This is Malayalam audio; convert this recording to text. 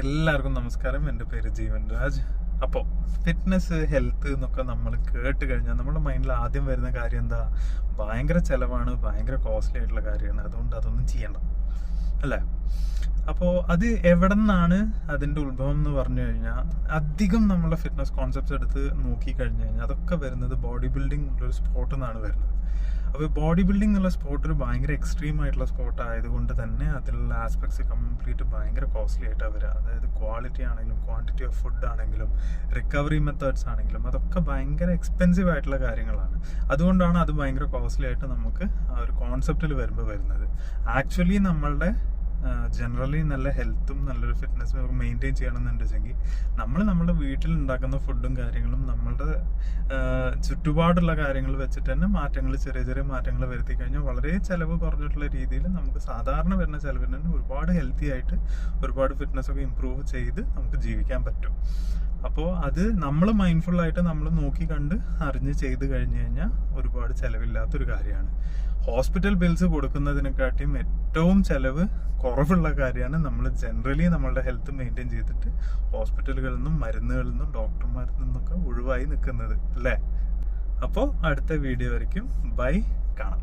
എല്ലാവർക്കും നമസ്കാരം. എന്റെ പേര് ജീവൻ രാജ്. അപ്പോൾ ഫിറ്റ്നസ് ഹെൽത്ത് എന്നൊക്കെ നമ്മൾ കേട്ട് കഴിഞ്ഞാൽ നമ്മുടെ മൈൻഡിൽ ആദ്യം വരുന്ന കാര്യം എന്താ? ഭയങ്കര ചിലവാണ് ഭയങ്കര കോസ്റ്റ്ലി ആയിട്ടുള്ള കാര്യമാണ്. അതുകൊണ്ട് അതൊന്നും ചെയ്യണ്ട. അല്ലേ? അപ്പോൾ അത് എവിടെ നിന്നാണ് അതിന്റെ ഉത്ഭവം എന്ന് പറഞ്ഞു കഴിഞ്ഞാൽ അധികം നമ്മളെ ഫിറ്റ്നസ് കോൺസെപ്റ്റ്സ് എടുത്ത് നോക്കി കഴിഞ്ഞു കഴിഞ്ഞാൽ അതൊക്കെ വരുന്നത് ബോഡി ബിൽഡിംഗ് ഉള്ളൊരു സ്പോർട്ടിൽ നിന്നാണ് വരുന്നത്. അപ്പോൾ ബോഡി ബിൽഡിംഗ് എന്നുള്ള സ്പോർട്ട് ഒരു ഭയങ്കര എക്സ്ട്രീം ആയിട്ടുള്ള സ്പോർട്ട് ആയതുകൊണ്ട് തന്നെ അതിലുള്ള ആസ്പെക്ട്സ് കംപ്ലീറ്റ് ഭയങ്കര കോസ്റ്റ്ലി ആയിട്ടാണ് വരിക അതായത് ക്വാളിറ്റി ആണെങ്കിലും ക്വാണ്ടിറ്റി ഓഫ് ഫുഡ് ആണെങ്കിലും റിക്കവറി മെത്തേഡ്സ് ആണെങ്കിലും അതൊക്കെ ഭയങ്കര എക്സ്പെൻസീവ് ആയിട്ടുള്ള കാര്യങ്ങളാണ്. അതുകൊണ്ടാണ് അത് ഭയങ്കര കോസ്റ്റ്ലി ആയിട്ട് നമുക്ക് ആ ഒരു കോൺസെപ്റ്റിൽ വരുമ്പോൾ വരുന്നത്. ആക്ച്വലി നമ്മളുടെ ജനറലി നല്ല ഹെൽത്തും നല്ലൊരു ഫിറ്റ്നസ്സും മെയിന്റെയിൻ ചെയ്യണമെന്നുണ്ടെങ്കിൽ നമ്മൾ നമ്മുടെ വീട്ടിൽ ഉണ്ടാക്കുന്ന ഫുഡും കാര്യങ്ങളും നമ്മളുടെ ചുറ്റുപാടുള്ള കാര്യങ്ങൾ വെച്ചിട്ട് തന്നെ മാറ്റങ്ങൾ ചെറിയ ചെറിയ മാറ്റങ്ങൾ വരുത്തി കഴിഞ്ഞാൽ വളരെ ചിലവ് കുറഞ്ഞിട്ടുള്ള രീതിയിൽ നമുക്ക് സാധാരണ വരുന്ന ചിലവിന് തന്നെ ഒരുപാട് ഹെൽത്തി ആയിട്ട് ഒരുപാട് ഫിറ്റ്നസ് ഒക്കെ ഇമ്പ്രൂവ് ചെയ്ത് നമുക്ക് ജീവിക്കാൻ പറ്റും. അപ്പോൾ അത് നമ്മൾ മൈൻഡ്ഫുള്ളായിട്ട് നമ്മൾ നോക്കി കണ്ട് അറിഞ്ഞ് ചെയ്ത് കഴിഞ്ഞ് കഴിഞ്ഞാൽ ഒരുപാട് ചിലവില്ലാത്തൊരു കാര്യമാണ്. ഹോസ്പിറ്റൽ ബിൽസ് കൊടുക്കുന്നതിനെക്കാട്ടിയും ഏറ്റവും ചിലവ് കുറവുള്ള കാര്യമാണ് നമ്മൾ ജനറലി നമ്മളുടെ ഹെൽത്ത് മെയിന്റെയിൻ ചെയ്തിട്ട് ഹോസ്പിറ്റലുകളിൽ നിന്നും മരുന്നുകളിൽ നിന്നും ഡോക്ടർമാരിൽ നിന്നൊക്കെ ഒഴിവായി നിൽക്കുന്നത് അല്ലേ? അപ്പോൾ അടുത്ത വീഡിയോ വരയ്ക്കും ബൈ കാണാം.